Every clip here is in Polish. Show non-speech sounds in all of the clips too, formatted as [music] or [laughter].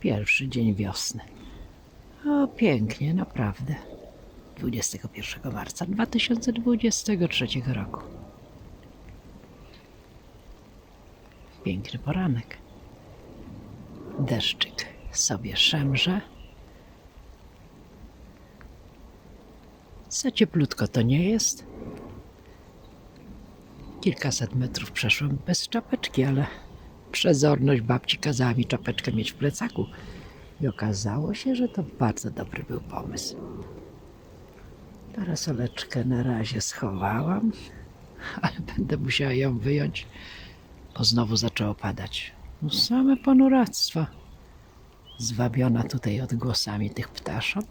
Pierwszy dzień wiosny. O, pięknie, naprawdę. 21 marca 2023 roku. Piękny poranek. Deszczyk sobie szemrze. Za cieplutko to nie jest. Kilkaset metrów przeszłam bez czapeczki, ale przezorność babci kazała mi czapeczkę mieć w plecaku. I okazało się, że to bardzo dobry był pomysł. Parasoleczkę na razie schowałam, [laughs] ale będę musiała ją wyjąć, bo znowu zaczęło padać. No same ponuractwa. Zwabiona tutaj odgłosami tych ptaszot,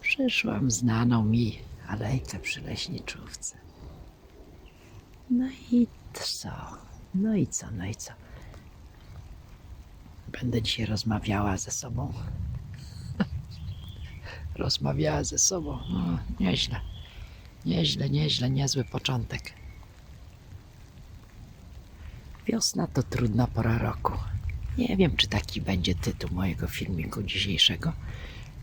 przyszłam znaną mi alejkę przy leśniczówce. No i co? No i co? No i co? Będę dzisiaj rozmawiała ze sobą. [laughs] rozmawiała ze sobą. No, nieźle. Nieźle, nieźle, niezły początek. Wiosna to trudna pora roku. Nie wiem, czy taki będzie tytuł mojego filmiku dzisiejszego.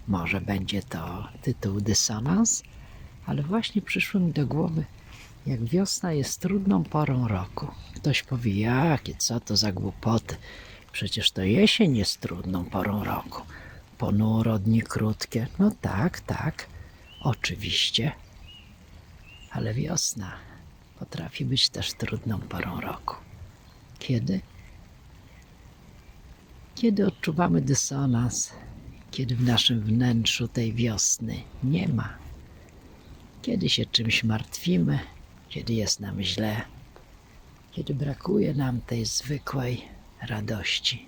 Może będzie to tytuł Dysonans, ale właśnie przyszło mi do głowy, jak wiosna jest trudną porą roku. Ktoś powie, jakie, co to za głupoty. Przecież to jesień jest trudną porą roku. Ponuro, dni krótkie. No tak, tak, oczywiście. Ale wiosna potrafi być też trudną porą roku. Kiedy? Kiedy odczuwamy dysonans, kiedy w naszym wnętrzu tej wiosny nie ma, kiedy się czymś martwimy, kiedy jest nam źle, kiedy brakuje nam tej zwykłej radości.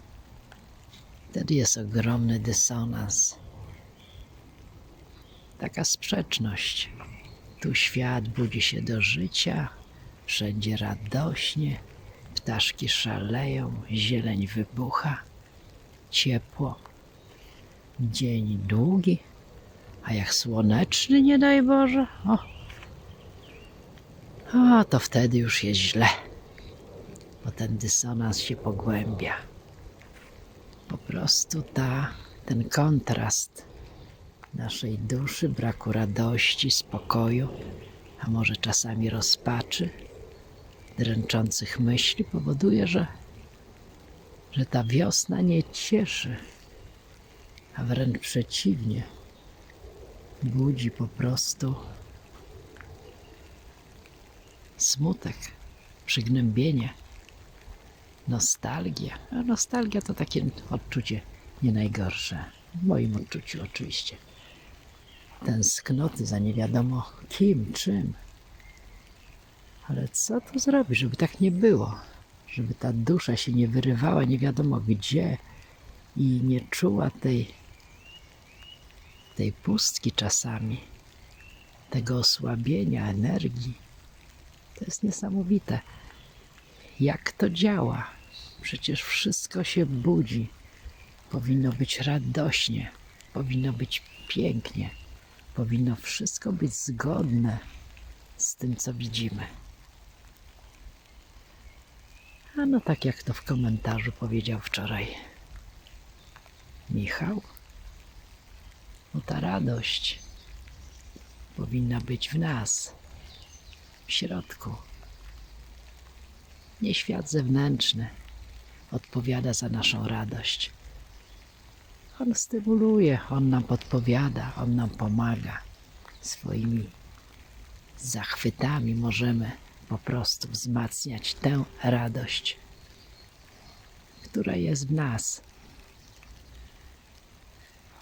Wtedy jest ogromny dysonans, taka sprzeczność. Tu świat budzi się do życia, wszędzie radośnie, ptaszki szaleją, zieleń wybucha, ciepło, dzień długi, a jak słoneczny, nie daj Boże, o, o to wtedy już jest źle, bo ten dysonans się pogłębia. Po prostu ta, ten kontrast naszej duszy, braku radości, spokoju, a może czasami rozpaczy, dręczących myśli powoduje, że, że ta wiosna nie cieszy, a wręcz przeciwnie, budzi po prostu smutek, przygnębienie, nostalgia. A nostalgia to takie odczucie nie najgorsze, w moim odczuciu oczywiście. Tęsknoty za nie wiadomo kim, czym. Ale co tu zrobić, żeby tak nie było? Żeby ta dusza się nie wyrywała nie wiadomo gdzie i nie czuła tej, tej pustki czasami, tego osłabienia energii. To jest niesamowite. Jak to działa? Przecież wszystko się budzi. Powinno być radośnie, powinno być pięknie, powinno wszystko być zgodne z tym, co widzimy. A no tak jak to w komentarzu powiedział wczoraj Michał, no ta radość powinna być w nas, w środku. Nie świat zewnętrzny odpowiada za naszą radość. On stymuluje, on nam podpowiada, on nam pomaga. Swoimi zachwytami możemy po prostu wzmacniać tę radość, która jest w nas.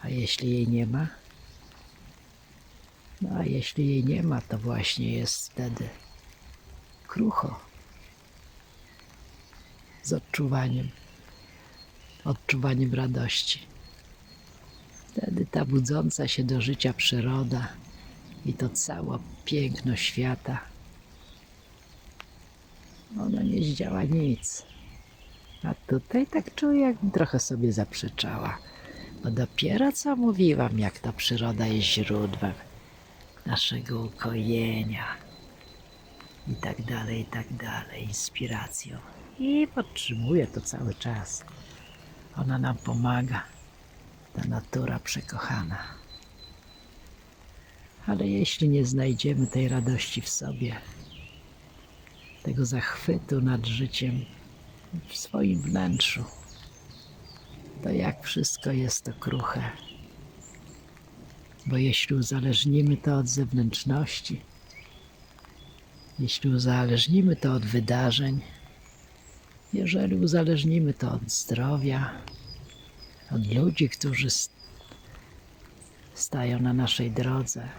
A jeśli jej nie ma, no a jeśli jej nie ma, to właśnie jest wtedy krucho z odczuwaniem, odczuwaniem radości. Wtedy ta budząca się do życia przyroda i to całe piękno świata, ona nie zdziała nic. A tutaj tak czuję, jakbym trochę sobie zaprzeczała. Bo dopiero co mówiłam, jak ta przyroda jest źródłem naszego ukojenia i tak dalej, i tak dalej, inspiracją. I podtrzymuję to cały czas. Ona nam pomaga, ta natura przekochana. Ale jeśli nie znajdziemy tej radości w sobie, tego zachwytu nad życiem w swoim wnętrzu, to jak wszystko jest to kruche. Bo jeśli uzależnimy to od zewnętrzności, jeśli uzależnimy to od wydarzeń, jeżeli uzależnimy to od zdrowia, od ludzi, którzy stają na naszej drodze,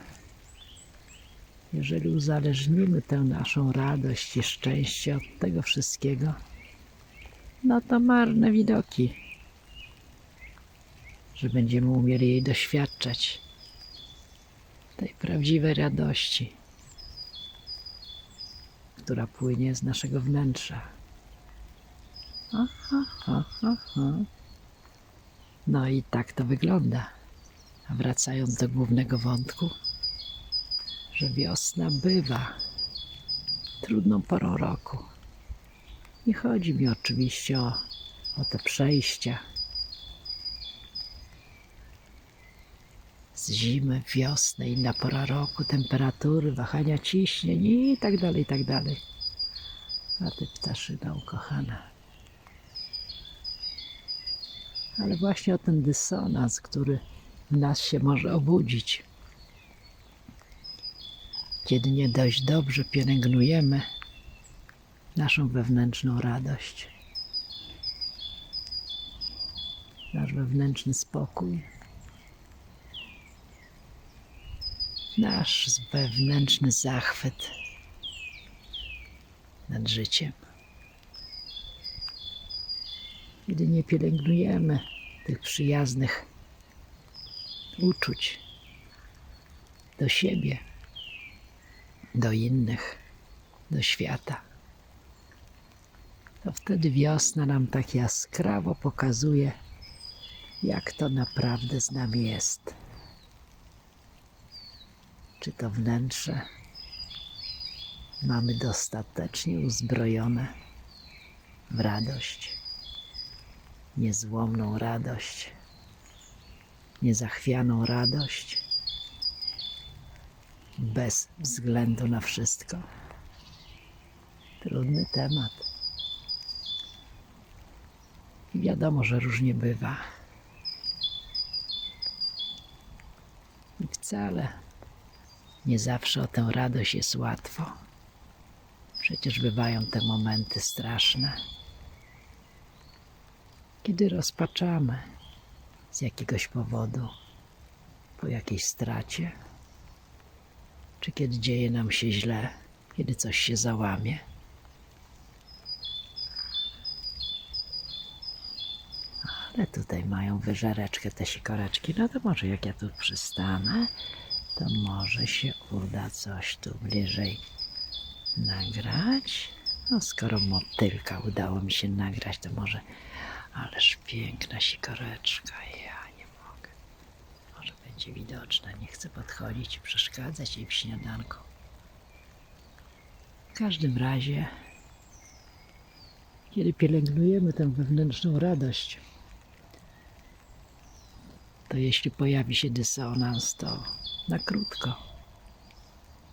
jeżeli uzależnimy tę naszą radość i szczęście od tego wszystkiego, no to marne widoki, że będziemy umieli jej doświadczać, tej prawdziwej radości, która płynie z naszego wnętrza. Aha, aha, aha. No i tak to wygląda. A wracając do głównego wątku, że wiosna bywa trudną porą roku. Nie chodzi mi oczywiście o, o te przejścia z zimy w wiosnę, inna pora roku, temperatury, wahania ciśnień i tak dalej, i tak dalej. A ty ptaszyna ukochana. Ale właśnie o ten dysonans, który w nas się może obudzić. Kiedy nie dość dobrze pielęgnujemy naszą wewnętrzną radość, nasz wewnętrzny spokój, nasz wewnętrzny zachwyt nad życiem. Kiedy nie pielęgnujemy tych przyjaznych uczuć do siebie, do innych, do świata, to wtedy wiosna nam tak jaskrawo pokazuje, jak to naprawdę z nami jest. Czy to wnętrze mamy dostatecznie uzbrojone w radość, niezłomną radość, niezachwianą radość, bez względu na wszystko. Trudny temat. Wiadomo, że różnie bywa. I wcale nie zawsze o tę radość jest łatwo. Przecież bywają te momenty straszne, kiedy rozpaczamy z jakiegoś powodu, po jakiejś stracie, czy kiedy dzieje nam się źle, kiedy coś się załamie. Ale tutaj mają wyżereczkę te sikoreczki. No to może jak ja tu przystanę, to może się uda coś tu bliżej nagrać. No skoro motylka udało mi się nagrać, to może... Ależ piękna sikoreczka, ja nie mogę. Może będzie widoczna, nie chcę podchodzić i przeszkadzać jej w śniadanku. W każdym razie, kiedy pielęgnujemy tę wewnętrzną radość, to jeśli pojawi się dysonans, to na krótko,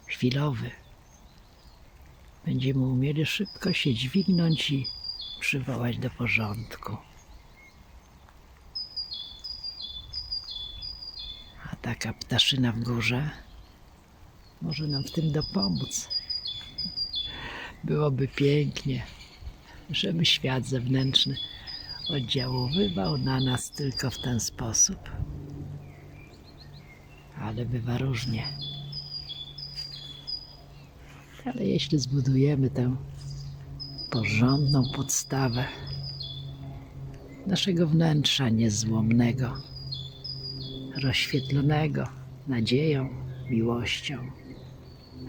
chwilowy. Będziemy umieli szybko się dźwignąć i przywołać do porządku. A taka ptaszyna w górze może nam w tym dopomóc. Byłoby pięknie, żeby świat zewnętrzny oddziaływał na nas tylko w ten sposób. Ale bywa różnie. Ale jeśli zbudujemy tę porządną podstawę naszego wnętrza niezłomnego, rozświetlonego nadzieją, miłością,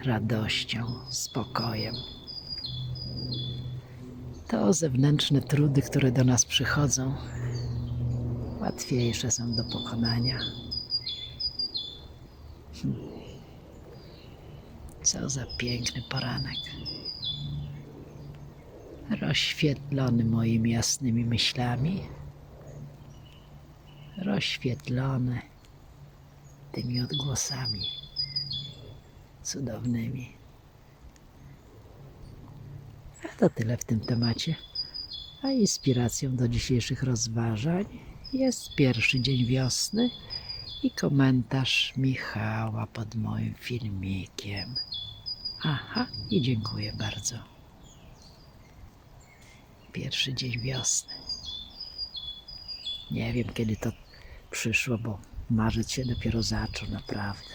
radością, spokojem, to zewnętrzne trudy, które do nas przychodzą, łatwiejsze są do pokonania. Co za piękny poranek. Rozświetlony moimi jasnymi myślami, rozświetlone tymi odgłosami cudownymi. A to tyle w tym temacie. A inspiracją do dzisiejszych rozważań jest pierwszy dzień wiosny i komentarz Michała pod moim filmikiem. Aha, i dziękuję bardzo. Pierwszy dzień wiosny. Nie wiem, kiedy to przyszło, bo marzec się dopiero zaczął, naprawdę.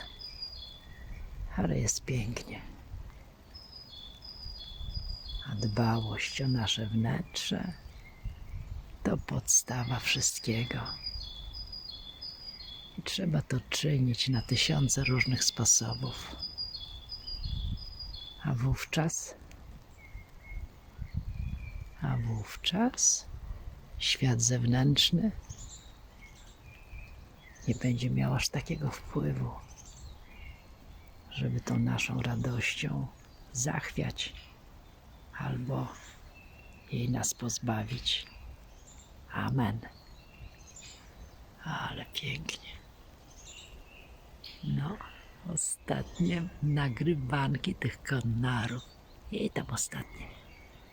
Ale jest pięknie. A dbałość o nasze wnętrze to podstawa wszystkiego. I trzeba to czynić na tysiące różnych sposobów. A wówczas, a wówczas świat zewnętrzny nie będzie miał aż takiego wpływu, żeby tą naszą radością zachwiać albo jej nas pozbawić. Amen. Ale pięknie. Ostatnie nagrywanki tych konarów. I tam ostatnie.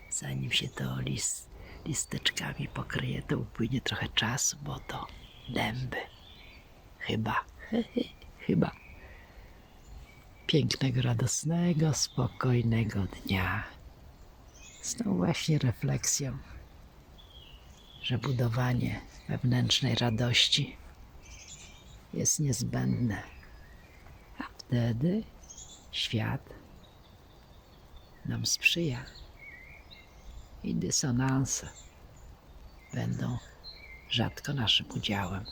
Zanim się to list, listeczkami pokryje, to upłynie trochę czasu, bo to dęby. Chyba, [laughs] chyba. Pięknego, radosnego, spokojnego dnia. Z tą właśnie refleksją, że budowanie wewnętrznej radości jest niezbędne. Wtedy świat nam sprzyja i dysonanse będą rzadko naszym udziałem.